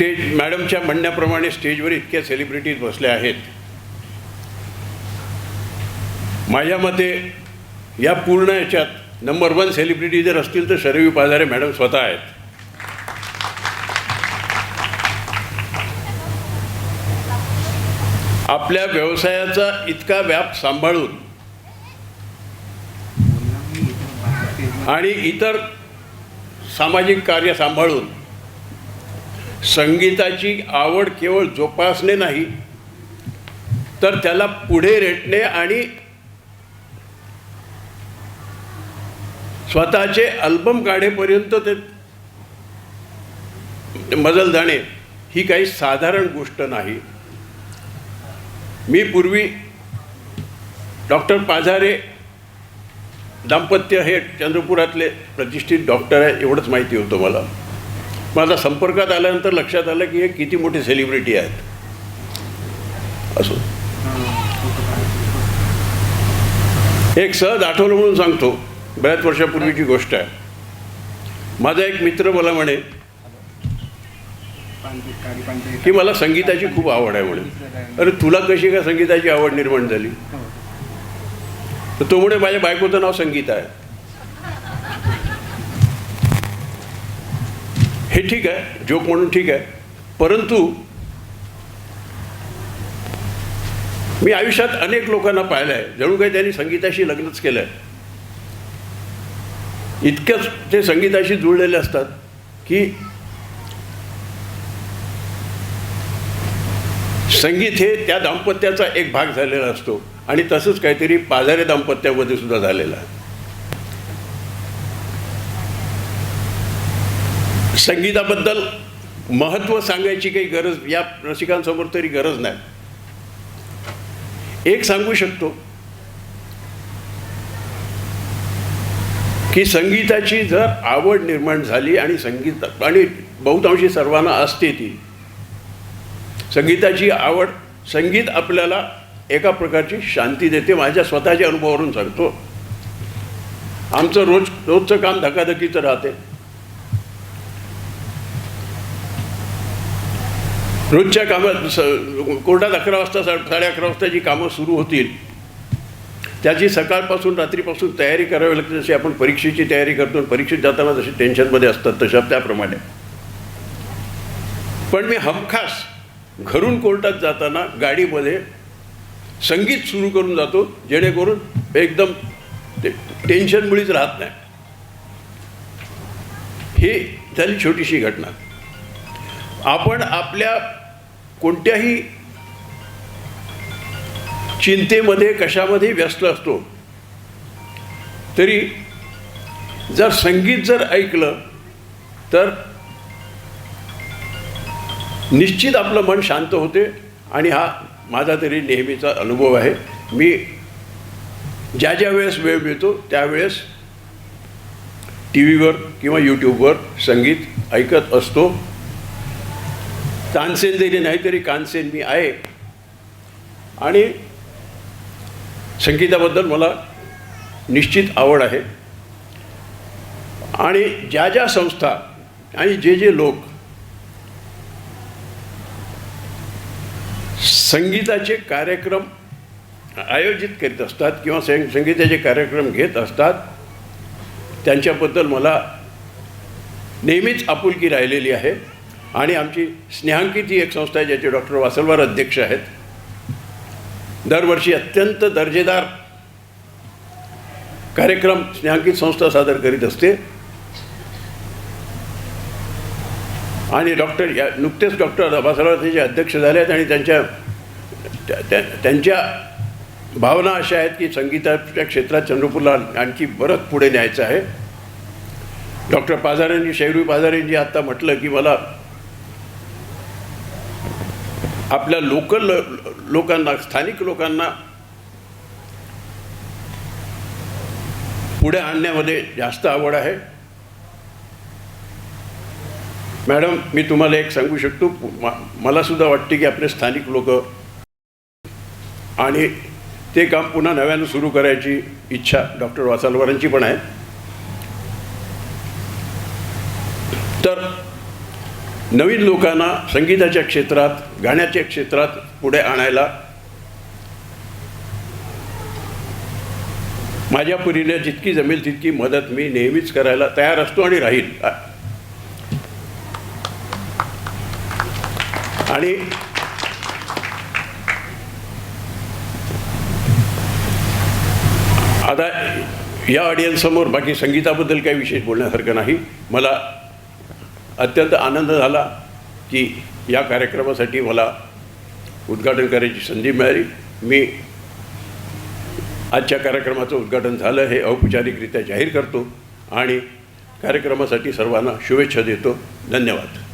Stage मॅडमच्या म्हणण्याप्रमाणे स्टेजवर इतक्या सेलिब्रिटीज बसल्या आहेत. माझ्या मते या पूर्ण याच्यात नंबर वन सेलिब्रिटी जर असतील तर शरवी पाजारे मॅडम स्वतः आहेत. आपल्या व्यवसायाचा इतका व्याप सांभाळून आणि इतर सामाजिक कार्य सांभाळून संगीताची आवड केवळ जोपासणे नाही तर त्याला पुढे रेटणे आणि स्वतःचे अल्बम काढेपर्यंत ते मजल जाणे ही काही साधारण गोष्ट नाही. मी पूर्वी डॉक्टर पाझारे दाम्पत्य हे चंद्रपुरातले प्रतिष्ठित डॉक्टर आहे एवढंच माहिती होतं मला. माझा संपर्कात आल्यानंतर लक्षात आलं की हे किती मोठे सेलिब्रिटी आहेत. असो. एक सहज आठवलं म्हणून सांगतो बऱ्याच वर्षापूर्वीची गोष्ट आहे. माझा एक मित्र मला म्हणे की मला संगीताची खूप आवड आहे म्हणे. अरे तुला कशी काय संगीताची आवड निर्माण झाली? तर तो म्हणे माझ्या बायकोचं नाव संगीता आहे. हे ठीक आहे जोक म्हणून ठीक आहे. परंतु मी आयुष्यात अनेक लोकांना पाहिलं आहे जणू काही त्यांनी संगीताशी लग्नच केलं आहे इतकंच ते संगीताशी जुळलेले असतात की संगीत हे त्या दाम्पत्याचा एक भाग झालेला असतो. आणि तसंच काहीतरी पाजारे दाम्पत्यामध्ये सुद्धा झालेलं आहे. संगीताबद्दल महत्त्व सांगायची काही गरज या रसिकांसमोर तरी गरज नाही. एक सांगू शकतो की संगीताची जर आवड निर्माण झाली आणि संगीत आणि बहुतांशी सर्वांना असते ती संगीताची आवड संगीत आपल्याला एका प्रकारची शांती देते. माझ्या स्वतःच्या अनुभवावरून सांगतो. आमचं रोज रोजचं काम धकाधकीचं राहते. रोजच्या कामात स कोर्टात अकरा वाजता सा साडे अकरा वाजता जी कामं सुरू होतील त्याची सकाळपासून रात्रीपासून तयारी करावी लागते. जशी आपण परीक्षेची तयारी करतो परीक्षेत जाताना जशी टेन्शनमध्ये असतात तशा त्याप्रमाणे. पण मी हमखास घरून कोर्टात जाताना गाडीमध्ये संगीत सुरू करून जातो जेणेकरून एकदम ते टेन्शन मुळीच राहत नाही. ही झाली छोटीशी घटना. आपण आपल्या कोणत्याही चिंतेमध्ये कशामध्ये व्यस्त असतो तरी जर संगीत जर ऐकलं तर निश्चित आपलं मन शांत होते आणि हा माझा तरी नेहमीचा अनुभव आहे. मी ज्या ज्या वेळेस वेळ मिळतो त्यावेळेस टी व्हीवर किंवा यूट्यूबवर संगीत ऐकत असतो. तानसेन जरी नाही तरी कानसेन मी आहे. आणि संगीताबद्दल मला निश्चित आवड आहे. आणि ज्या ज्या संस्था आणि जे जे लोक संगीताचे कार्यक्रम आयोजित करीत असतात किंवा सं संगीताचे कार्यक्रम घेत असतात त्यांच्याबद्दल मला नेहमीच आपुलकी राहिलेली आहे. आणि आमची स्नेहांकित ही एक संस्था आहे ज्याचे डॉक्टर वासलवार अध्यक्ष आहेत. दरवर्षी अत्यंत दर्जेदार कार्यक्रम स्नेहांकित संस्था सादर करीत असते. आणि डॉक्टर या नुकतेच डॉक्टर वासलवार अध्यक्ष झाले आहेत आणि त्यांच्या त्यांच्या भावना अशा आहेत की संगीताच्या क्षेत्रात चंद्रपूरला आणखी बरंच पुढे न्यायचं आहे. डॉक्टर पाझारेंनी शैरू पाझारेंनी आत्ता म्हटलं की मला आपल्या लोकल लोकांना स्थानिक लोकांना पुढे आणण्यामध्ये जास्त आवड आहे. मॅडम मी तुम्हाला एक सांगू शकतो मला सुद्धा वाटते की आपले स्थानिक लोक आणि ते काम पुन्हा नव्यानं सुरू करायची इच्छा डॉक्टर वासालवरांची पण आहे तर नवीन लोकांना संगीताच्या क्षेत्रात गाण्याच्या क्षेत्रात पुढे आणायला माझ्या परीने जितकी जमेल तितकी मदत मी नेहमीच करायला तयार असतो आणि राहील. आणि आता या ऑडियन्ससमोर बाकी संगीताबद्दल काही विशेष बोलण्यासारखं नाही. मला अत्यंत आनंद झाला की या कार्यक्रमासाठी मला उद्घाटन करायची संधी मिळाली. मी आजच्या कार्यक्रमाचं उद्घाटन झालं हे औपचारिकरित्या जाहीर करतो आणि कार्यक्रमासाठी सर्वांना शुभेच्छा देतो. धन्यवाद.